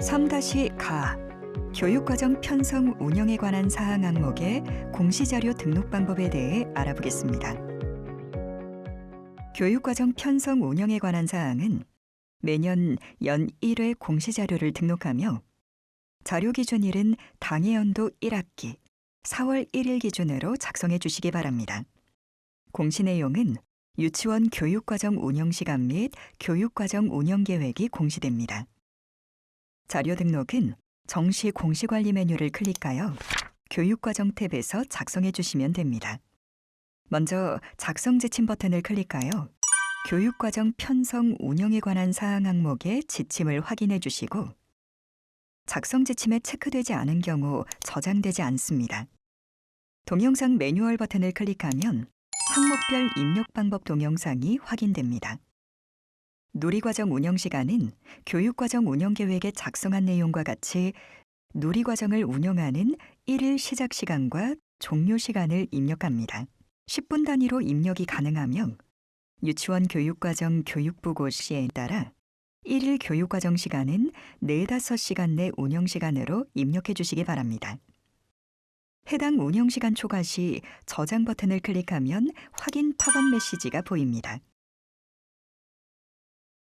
3-가 교육과정 편성 운영에 관한 사항 항목의 공시자료 등록 방법에 대해 알아보겠습니다. 교육과정 편성 운영에 관한 사항은 매년 연 1회 공시자료를 등록하며 자료 기준일은 당해 연도 1학기 4월 1일 기준으로 작성해 주시기 바랍니다. 공시 내용은 유치원 교육과정 운영 시간 및 교육과정 운영 계획이 공시됩니다. 자료 등록은 정시 공시관리 메뉴를 클릭하여 교육과정 탭에서 작성해 주시면 됩니다. 먼저 작성 지침 버튼을 클릭하여 교육과정 편성 운영에 관한 사항 항목의 지침을 확인해 주시고 작성 지침에 체크되지 않은 경우 저장되지 않습니다. 동영상 매뉴얼 버튼을 클릭하면 항목별 입력 방법 동영상이 확인됩니다. 누리과정 운영 시간은 교육과정 운영 계획에 작성한 내용과 같이 누리과정을 운영하는 1일 시작 시간과 종료 시간을 입력합니다. 10분 단위로 입력이 가능하며 유치원 교육과정 교육부고 시에 따라 1일 교육과정 시간은 4, 5시간 내 운영 시간으로 입력해 주시기 바랍니다. 해당 운영 시간 초과 시 저장 버튼을 클릭하면 확인 팝업 메시지가 보입니다.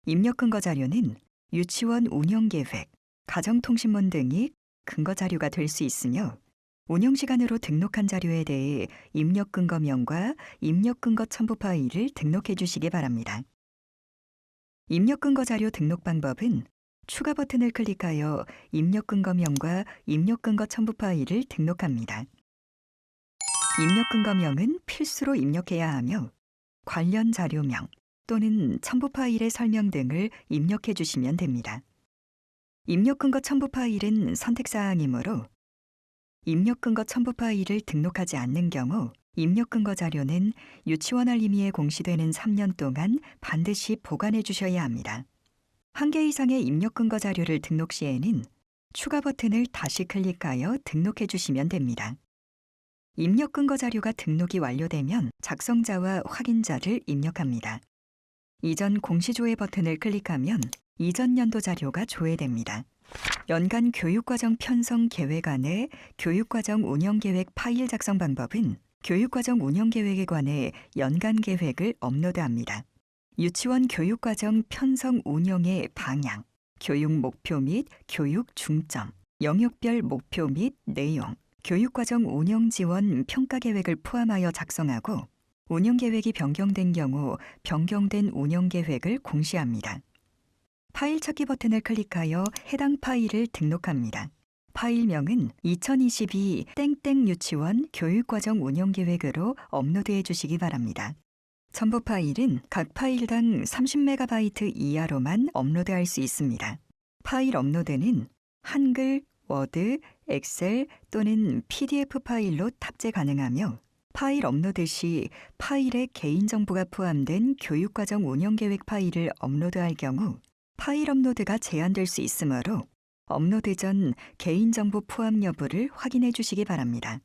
입력 근거 자료는 유치원 운영 계획, 가정통신문 등이 근거 자료가 될 수 있으며 운영 시간으로 등록한 자료에 대해 입력 근거명과 입력 근거 첨부 파일을 등록해 주시기 바랍니다. 입력 근거 자료 등록 방법은 추가 버튼을 클릭하여 입력 근거명과 입력 근거 첨부 파일을 등록합니다. 입력 근거명은 필수로 입력해야 하며 관련 자료명 또는 첨부 파일의 설명 등을 입력해 주시면 됩니다. 입력 근거 첨부 파일은 선택 사항이므로 입력 근거 첨부 파일을 등록하지 않는 경우 입력 근거 자료는 유치원 알림이에 공시되는 3년 동안 반드시 보관해 주셔야 합니다. 한 개 이상의 입력 근거 자료를 등록 시에는 추가 버튼을 다시 클릭하여 등록해 주시면 됩니다. 입력 근거 자료가 등록이 완료되면 작성자와 확인자를 입력합니다. 이전 공시조회 버튼을 클릭하면 이전 연도 자료가 조회됩니다. 연간 교육과정 편성 계획 안에 교육과정 운영계획 파일 작성 방법은 교육과정 운영계획에 관해 연간 계획을 업로드합니다. 유치원 교육과정 편성 운영의 방향, 교육 목표 및 교육 중점, 영역별 목표 및 내용, 교육과정 운영 지원 평가 계획을 포함하여 작성하고 운영 계획이 변경된 경우 변경된 운영 계획을 공시합니다. 파일 찾기 버튼을 클릭하여 해당 파일을 등록합니다. 파일명은 2022 땡땡 유치원 교육과정 운영 계획으로 업로드해 주시기 바랍니다. 첨부 파일은 각 파일당 30MB 이하로만 업로드할 수 있습니다. 파일 업로드는 한글, 워드, 엑셀 또는 PDF 파일로 탑재 가능하며 파일 업로드 시 파일에 개인정보가 포함된 교육과정 운영계획 파일을 업로드할 경우 파일 업로드가 제한될 수 있으므로 업로드 전 개인정보 포함 여부를 확인해 주시기 바랍니다.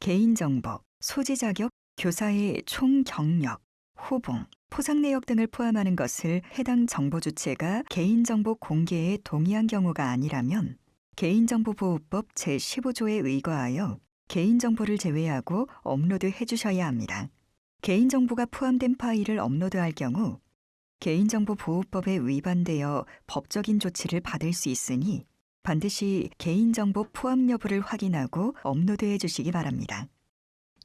개인정보, 소지 자격, 교사의 총 경력, 호봉, 포상 내역 등을 포함하는 것을 해당 정보 주체가 개인정보 공개에 동의한 경우가 아니라면 개인정보보호법 제15조에 의거하여 개인정보를 제외하고 업로드 해 주셔야 합니다. 개인정보가 포함된 파일을 업로드할 경우 개인정보 보호법에 위반되어 법적인 조치를 받을 수 있으니 반드시 개인정보 포함 여부를 확인하고 업로드해 주시기 바랍니다.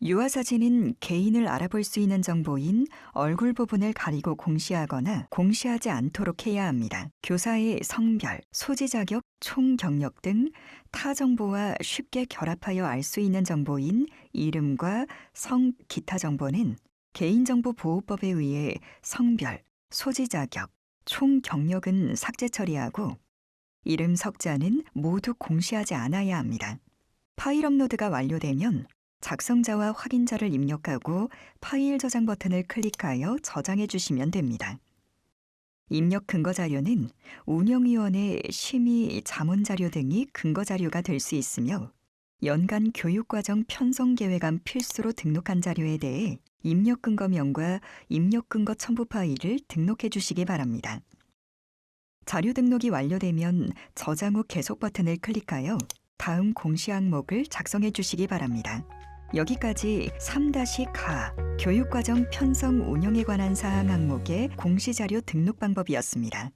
유아 사진은 개인을 알아볼 수 있는 정보인 얼굴 부분을 가리고 공시하거나 공시하지 않도록 해야 합니다. 교사의 성별, 소지 자격, 총 경력 등 타 정보와 쉽게 결합하여 알 수 있는 정보인 이름과 성, 기타 정보는 개인정보 보호법에 의해 성별, 소지 자격, 총 경력은 삭제 처리하고 이름 석자는 모두 공시하지 않아야 합니다. 파일 업로드가 완료되면 작성자와 확인자를 입력하고 파일 저장 버튼을 클릭하여 저장해 주시면 됩니다. 입력 근거 자료는 운영위원회 심의 자문 자료 등이 근거 자료가 될 수 있으며 연간 교육과정 편성 계획안 필수로 등록한 자료에 대해 입력 근거명과 입력 근거 첨부 파일을 등록해 주시기 바랍니다. 자료 등록이 완료되면 저장 후 계속 버튼을 클릭하여 다음 공시 항목을 작성해 주시기 바랍니다. 여기까지 3-가 교육과정 편성 운영에 관한 사항 항목의 공시 자료 등록 방법이었습니다.